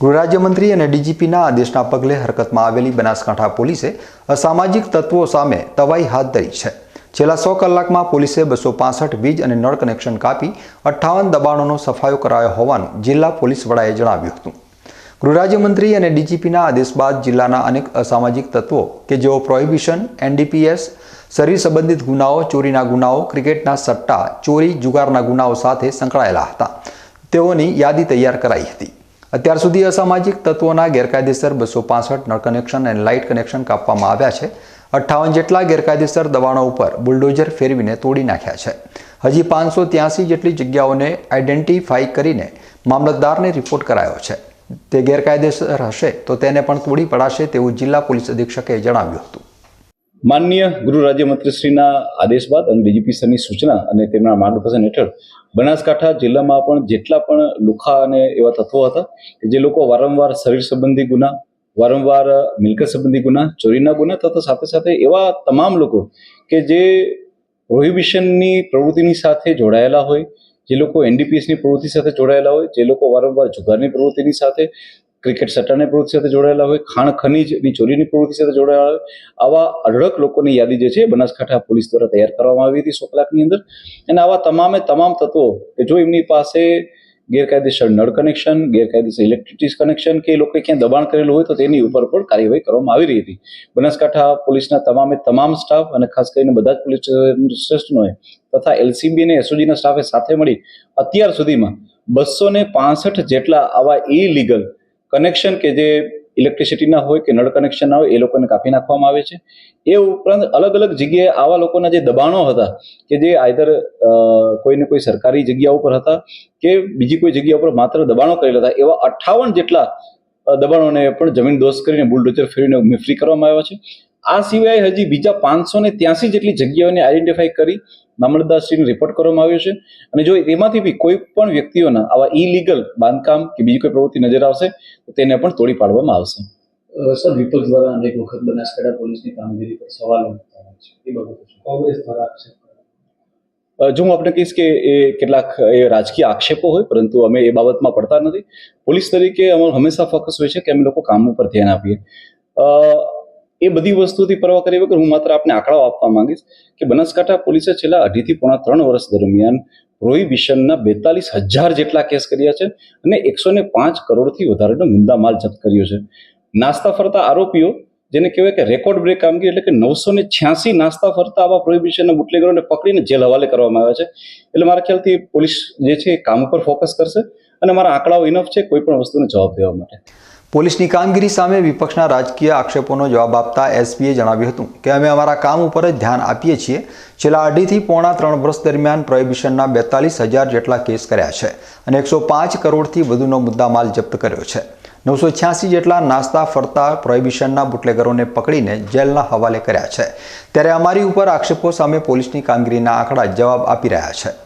ગૃહ રાજ્યમંત્રી અને ડીજીપીના આદેશના પગલે હરકતમાં આવેલી બનાસકાંઠા પોલીસે અસામાજિક તત્વો સામે તવાઈ હાથ ધરી છે. છેલ્લા સો કલાકમાં પોલીસે બસો પાસઠ વીજ અને નળ કનેક્શન કાપી અઠ્ઠાવન દબાણોનો સફાયો કરાયો હોવાનું જિલ્લા પોલીસ વડાએ જણાવ્યું હતું. ગૃહરાજ્યમંત્રી અને ડીજીપીના આદેશ બાદ જિલ્લાના અનેક અસામાજિક તત્વો કે જેઓ પ્રોહિબિશન, એનડીપીએસ, શરીર સંબંધિત ગુનાઓ, ચોરીના ગુનાઓ, ક્રિકેટના સટ્ટા, ચોરી, જુગારના ગુનાઓ સાથે સંકળાયેલા હતા. તેઓની યાદી તૈયાર કરાઈ હતી. અત્યાર સુધી અસામાજિક તત્વોના ગેરકાયદેસર બસો પાસઠ નળ કનેક્શન અને લાઇટ કનેક્શન કાપવામાં આવ્યા છે. અઠ્ઠાવન જેટલા ગેરકાયદેસર દબાણો ઉપર બુલડોઝર ફેરવીને તોડી નાખ્યા છે. હજી પાંચસો ત્યાસી જેટલી જગ્યાઓને આઈડેન્ટિફાઈ કરીને મામલતદારને રિપોર્ટ કરાયો છે. તે ગેરકાયદેસર હશે તો તેને પણ તોડી પડાશે તેવું જિલ્લા પોલીસ અધિક્ષકે જણાવ્યું હતું. માનનીય ગૃહ રાજ્યમંત્રીશ્રીના આદેશ બાદ અને ડીજીપી સરની સૂચના અને તેમના માર્ગદર્શન હેઠળ બનાસકાંઠા જિલ્લામાં પણ જેટલા પણ લુખા અને એવા તત્વો હતા કે જે લોકો વારંવાર શરીર સંબંધી ગુના, વારંવાર મિલકત સંબંધી ગુના, ચોરીના ગુના તથા સાથે સાથે એવા તમામ લોકો કે જે પ્રોહિબિશનની પ્રવૃત્તિની સાથે જોડાયેલા હોય, જે લોકો એનડીપીએસની પ્રવૃત્તિ સાથે જોડાયેલા હોય, જે લોકો વારંવાર જુગારની પ્રવૃત્તિની સાથે ક્રિકેટ સટ્ટાની પ્રવૃત્તિ સાથે જોડાયેલા હોય, ખાણ ખનીજની ચોરીની પ્રવૃત્તિ સાથે જોડાયેલા હોય, આવા અઢળક લોકોની યાદી જે છે બનાસકાંઠા પોલીસ દ્વારા તૈયાર કરવામાં આવી હતી સો કલાકની અંદર. અને આવા તમામે તમામ તત્વો કે જો એમની પાસે ગેરકાયદેસર નળ કનેક્શન, ગેરકાયદેસર ઇલેક્ટ્રિસિટી કનેક્શન કે એ લોકોએ ક્યાં દબાણ કરેલું હોય તો તેની ઉપર પણ કાર્યવાહી કરવામાં આવી રહી હતી. બનાસકાંઠા પોલીસના તમામે તમામ સ્ટાફ અને ખાસ કરીને બધા જ પોલીસ સ્ટેશનોએ તથા એલસીબી અને એસઓજીના સ્ટાફે સાથે મળી અત્યાર સુધીમાં બસો ને પાસઠ જેટલા આવા ઇલીગલ કનેક્શન કે જે ઇલેક્ટ્રિસિટીના હોય કે નળ કનેક્શનના હોય, એ લોકોને કાપી નાખવામાં આવે છે. એ ઉપરાંત અલગ અલગ જગ્યાએ આવા લોકોના જે દબાણો હતા, કે જે આઈધર કોઈને કોઈ સરકારી જગ્યા ઉપર હતા, કે બીજી કોઈ જગ્યા ઉપર માત્ર દબાણો કરેલા હતા, એવા અઠ્ઠાવન જેટલા દબાણોને પણ જમીન દોસ્ત કરીને બુલડોઝર ફેરવીને મિફ્રી કરવામાં આવ્યા છે. આ સિવાય હજી બીજા પાંચસો ને ત્યાસી જેટલી જગ્યાઓને આઈડેન્ટિફાઈ કરી મામલતદારશ્રીને રિપોર્ટ કરવામાં આવ્યો છે. અને જો એમાંથી બી કોઈ પણ વ્યક્તિઓના આવા ઇલીગલ બાંધકામ કે બીજી કોઈ પ્રવૃત્તિ નજર આવશે તો તેને પણ તોડી પાડવામાં આવશે. સર વિપક્ષ દ્વારા અનેક વખત બનાસકાંઠા પોલીસની કામગીરી પર સવાલો એ બાબતે કોંગ્રેસ દ્વારા આક્ષેપ જો હું આપણે કહીશ કે એ કેટલાક એ રાજકીય આક્ષેપો હોય પરંતુ અમે એ બાબતમાં પડતા નથી. પોલીસ તરીકે અમારું હંમેશા ફોકસ હોય છે કે અમે લોકો કામ ઉપર ધ્યાન આપીએ. અ, એ બધી વસ્તુથી પરવા કરી વગર હું માત્ર આપને આંકડાઓ આપવા માંગીશ કે બનાસકાંઠા પોલીસે છેલ્લા અઢીથી પોણા ત્રણ વર્ષ દરમિયાન પ્રોહિબિશનના બેતાલીસ હજાર જેટલા કેસ કર્યા છે અને એકસો ને પાંચ કરોડથી વધારેનો મુદ્દામાલ જપ્ત કર્યો છે. નાસ્તા ફરતા આરોપીઓ, જેને કહેવાય કે રેકોર્ડ બ્રેક કામગીરી એટલે કે નવસો ને છ્યાસી નાસ્તા ફરતા આવા પ્રોહિબિશનના બુટલેગરોને પકડીને જેલ હવાલે કરવામાં આવ્યા છે. એટલે મારા ખ્યાલથી પોલીસ જે છે કામ ઉપર ફોકસ કરશે અને મારા આંકડાઓ ઇનફ છે કોઈ પણ વસ્તુનો જવાબ દેવા માટે. પોલીસની કામગીરી સામે વિપક્ષના રાજકીય આક્ષેપોનો જવાબ આપતા એસપીએ જણાવ્યું હતું કે અમે અમારા કામ ઉપર જ ધ્યાન આપીએ છીએ. છેલ્લા અઢીથી પોણા ત્રણ વર્ષ દરમિયાન પ્રોહિબિશનના બેતાલીસ હજાર જેટલા કેસ કર્યા છે અને એકસો પાંચ કરોડથી વધુનો મુદ્દામાલ જપ્ત કર્યો છે. નવસો છ્યાસી જેટલા નાસ્તા ફરતા પ્રોહિબિશનના બુટલેગરોને પકડીને જેલના હવાલે કર્યા છે. ત્યારે અમારી ઉપર આક્ષેપો સામે પોલીસની કામગીરીના આંકડા જવાબ આપી રહ્યા છે.